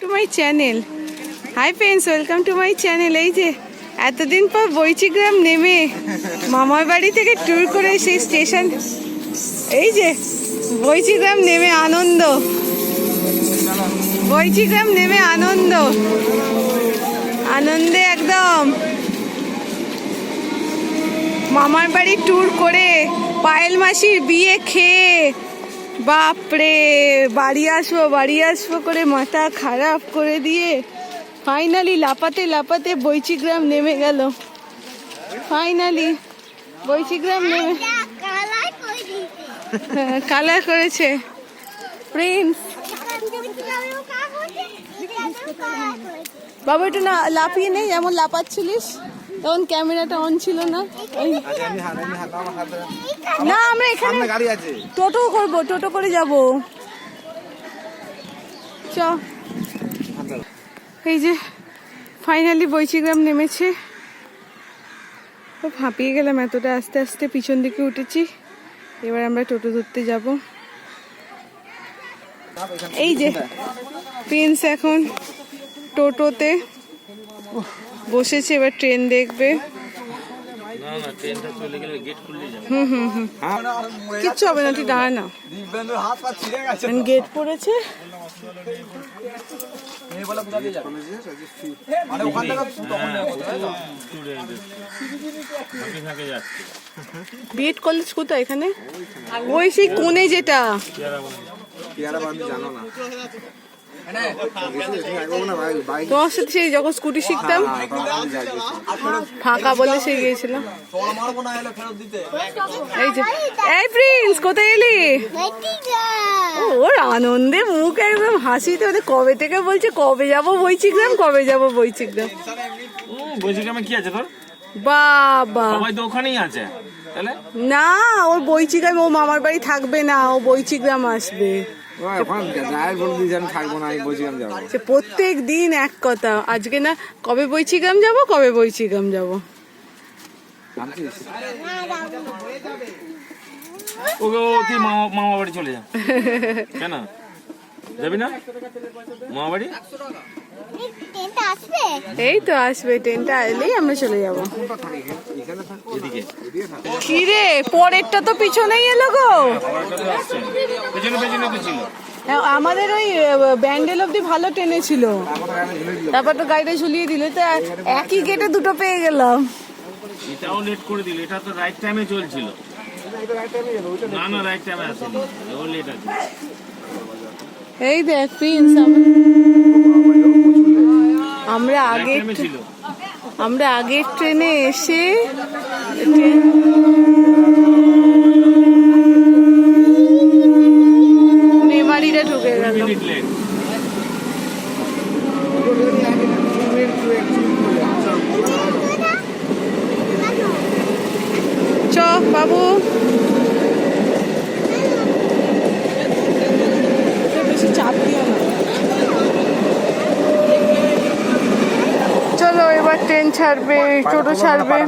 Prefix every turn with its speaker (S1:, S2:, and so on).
S1: To my channel hi friends welcome to my channel এই যে, এতদিন পর বৈচিগ্রাম নেমে মামার বাড়ি থেকে ট্যুর করে সেই স্টেশন এই যে, বৈচিগ্রাম নেমে আনন্দ। বৈচিগ্রাম নেমে আনন্দ। আনন্দে একদম। মামার বাড়ি ট্যুর করে পায়েল মাসির বিয়ে খেয়ে বাপরে বাড়ি আসব বাড়ি আসব করে মাথা খারাপ করে দিয়ে ফাইনালি লাপাতে লাপাতে বৈচিগ্রাম নেমে গেল। ফাইনালি বৈচিগ্রাম নেমে
S2: কালার
S1: কালার করেছে। প্রিন্স বাবা একটু না লাফিয়ে নেই যেমন লাপাচ্ছিলিস তখন ক্যামেরাটা অন ছিল না। না আমরা এখানে টোটো করব টোটো করে যাব। চ। এই যে ফাইনালি বৈচিগ্রাম নেমেছে। খুব হাঁপিয়ে গেলাম এতটা আস্তে আস্তে পিছন দিকে উঠেছি। এবার আমরা টোটো ধরতে যাব। এই যে প্রিন্স এখন টোটোতে। বসেছে এবার ট্রেন দেখবে। হুম হুম হুম। কিচ্ছু হবে না তুই দাঁড়া না।
S3: দিব্যেন্দুর হাত পা ছিঁড়ে গেছে
S1: গেট পড়েছে
S3: যাবে মানে ওখান থেকে তখন
S1: বিএড কলেজ কোথায় এখানে? ওই সেই কোনে যেটা।
S3: জানো না?
S1: তোমার সাথে সেই যখন স্কুটি শিখতাম ফাঁকা বলে সেই গিয়েছিলাম। এই যে এই প্রিন্স কোথায় এলি? ওর আনন্দে মুখ একদম হাসিতে ওদের কবে থেকে বলছে কবে যাব বইচিগ্রাম কবে যাব বইচিগ্রাম
S4: বৈশিগ্রামে কি আছে তোর?
S1: বাবা।
S4: সবাই তো ওখানেই আছে
S1: না ওর বইচিগ্রাম ও মামার বাড়ি থাকবে না ও বইচিগ্রাম আসবে।
S3: ওখানে ড্রাইভার বলে দিয়েছে আমি থাকব না আমি যাব।
S1: সে প্রত্যেক দিন এক কথা আজকে না কবে বইচিগ্রাম যাব কবে বইচিগ্রাম যাব?
S4: ওকে ও তুই মামা মামা বাড়ি চলে যা। কেন? যাবি না? মামা বাড়ি?
S1: এই তো আসবে ট্রেনটা এলেই আমরা চলে যাব। কি রে পরেরটা তো পিছনেই এলো গো। হ্যাঁ, আমাদের ওই ব্যান্ডেল অব্দি ভালো ট্রেনে ছিল। তারপর তো গাড়িটা ঝুলিয়ে দিল তো একই গেটে দুটো পেয়ে গেলাম।
S4: এটাও লেট করে দিল এটা তো রাইট টাইমে চলছিল। না না রাইট টাইমে আসেনি লেট আছে।
S1: এই দেখ প্রিন্স আমরা
S4: রাইট
S1: আগে আমরা আগের ট্রেনে এসে ঢুকে গেল চ বাবু ওটা বেশি চাপ দিও না চলো এবার ট্রেন ছাড়বে টোটো ছাড়বে।